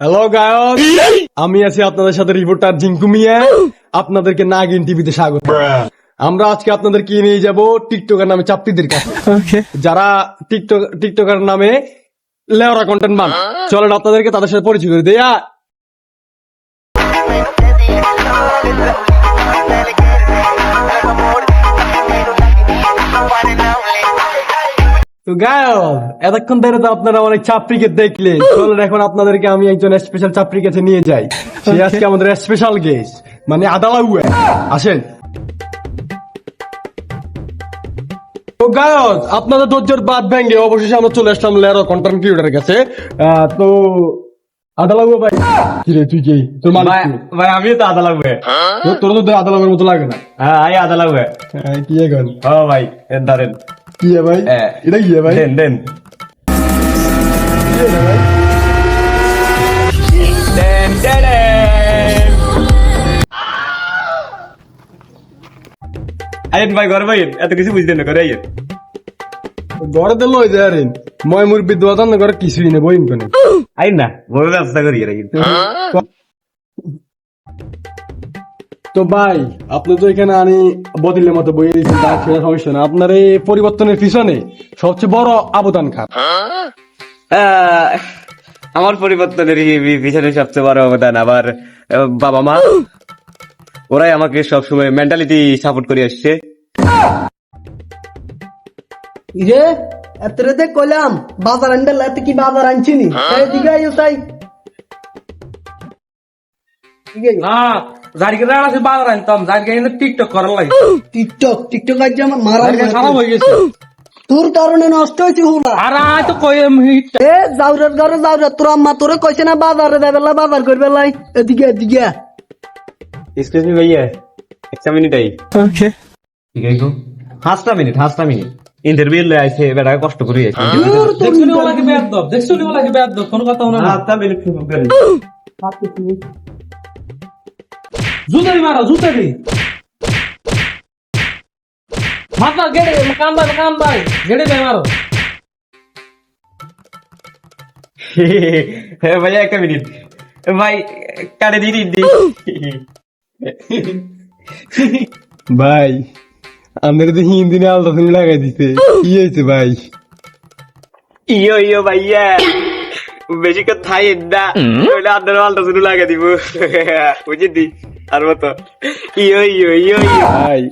Hello গায়ক আমি আছি আপনাদের সাথে রিপোর্টার জিঙ্কু মিয়া। আপনাদেরকে নাগিন টিভিতে স্বাগত। আমরা আজকে আপনাদের আপনাদেরকে নিয়ে যাব টিকটকের নামে চাপ্পিদের কাছে। যারা টিকটক টিকটকার নামে লেওরা কন্টেন্ট বান চলেন আপনাদেরকে তাদের সাথে পরিচয় করে দেয়া তো গায়ক এতক্ষণ ধরে তো আপনারা অনেক চাপড়িকে দেখলেন। চলেন এখন আপনাদেরকে আমি একজন স্পেশাল চাপড়ির কাছে নিয়ে যাই। সে আজকে আমাদের স্পেশাল গেস্ট মানে আদালাউয়ে আসেন। গায়ক আপনাদের ধৈর্যের বাদ ভেঙে অবশেষে আমরা চলে আসলাম লেরো কন্টেন্ট ক্রিয়েটারের কাছে। আহ, তো আদালাউ ভাই কি রে তুই কি? তোর মালিক ভাই আমিও তো আদা লাগবে তোর- তো আদালাউয়ের মতো লাগে না। হ্যাঁ আই আদা লাগবে হ্যাঁ, কি এখন ও ভাই এর কি ভাই। এটা কি ভাই দেন দেন আইন ভাই ঘর ভাই এত কিছু বুঝতেন না করে আইন ঘরে তো লই যায় রে মই মুরবি দোয়াদান ঘরে কিছুই বইম কোনে আইন না বড় ব্যবস্থা করি কিন্তু তো ভাই আপনি তো এখানে আনি বদলের মতো বইয়ে দিয়েছেন তার সেটা সমস্যা না। আপনার এই পরিবর্তনের পিছনে সবচেয়ে বড় অবদান খাত আমার পরিবর্তনের পিছনে সবচেয়ে বড় অবদান আবার বাবা মা। ওরাই আমাকে সবসময় মেন্টালিটি সাপোর্ট করে আসছে। ইরে এতরে দে কইলাম বাজার আনবে লাতে কি বাজার আনছিনি? তাই দিকে তাই দিকে আইও। না জারিকে আছে বাজার আনতাম জারিকে এনে টিকটক করার লাগে। টিকটক টিকটক আজ আমার মারা খারাপ হয়ে গেছে। তোর কারণে নষ্ট হয়েছে হুলা। আর আয় তো কই হিট এ যাওরের ঘরে যাওরে তোর আম্মা তোরে কইছে না বাজারে যাবে লাই বাজার করবে লাই এদিকে এদিকে। এক্সকিউজ মি ভাইয়া একটা মিনিট আই। ঠিক আছে গো হাসটা মিনিট হাসটা মিনিট ইন্টারভিউ লে আইছে বেটা কষ্ট করে আইছে। ওলাকে ওলাকে কোন কথা না। হাসটা মিনিট শুরু করেন জুতারি মারো জুতারি মাথা গেড়ে কান ভাই কান ভাই গেড়ে ভাই মারো। ভাইয়া একটা মিনিট। ভাই কাটে দিদি দি ভাই আমাদের তো হিন্দি নিয়ে আলাদা শুনে লাগাই দিতে কি হয়েছে ভাই? ইয়ো ইয়ো ভাইয়া। বেশি কথা থাই না। ওইটা আদার মালটা শুরু লাগা দিব। বুঝিদি মতো ইয়ো ইয়ো ইয়ো ইয়ো ভাই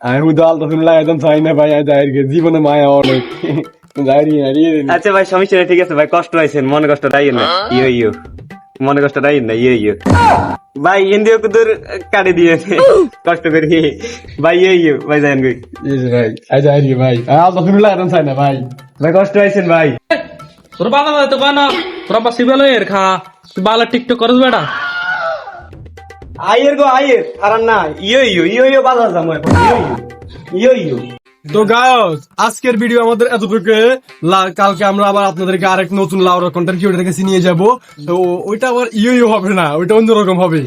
আমি শুধু আলাদা শুনে লাগাইতাম চাই না ভাই আমি জাহিরকে জীবনে মায়া অনেক জাহিরি হারিয়ে দিন আচ্ছা ভাই সমস্যা নেই ঠিক আছে ভাই কষ্ট হয়েছেন মনে কষ্ট না ইয়ো ইয়ো মনে কষ্ট না ইয়ো ইয়ো ভাই হিন্দিও কুদুর কাটে দিয়েছে কষ্ট করে ভাই ইয়ো ইয়ো ভাই গই ইয়েস ভাই আই জাহিরি ভাই আমি আলাদা শুনে লাগাইতাম চাই না ভাই ভাই কষ্ট হয়েছেন ভাই তোর বাবা তো কয় না তোরা বেলো এর খা তুই বালা টিকটক করস বেটা আয়ের গো, আইয়ের। আর না ইয়ো ইয়ো ইয়ো ইয়ো বাজার যাব ইয়ো ইয়ো তো গায়স আজকের ভিডিও আমাদের এতটুকু। কালকে আমরা আবার আপনাদেরকে আরেক নতুন লাউরা কন্টেন্ট ক্রিয়েটার কাছে নিয়ে যাব। তো ওইটা আবার ইয়ে হবে না, ওইটা অন্যরকম হবে।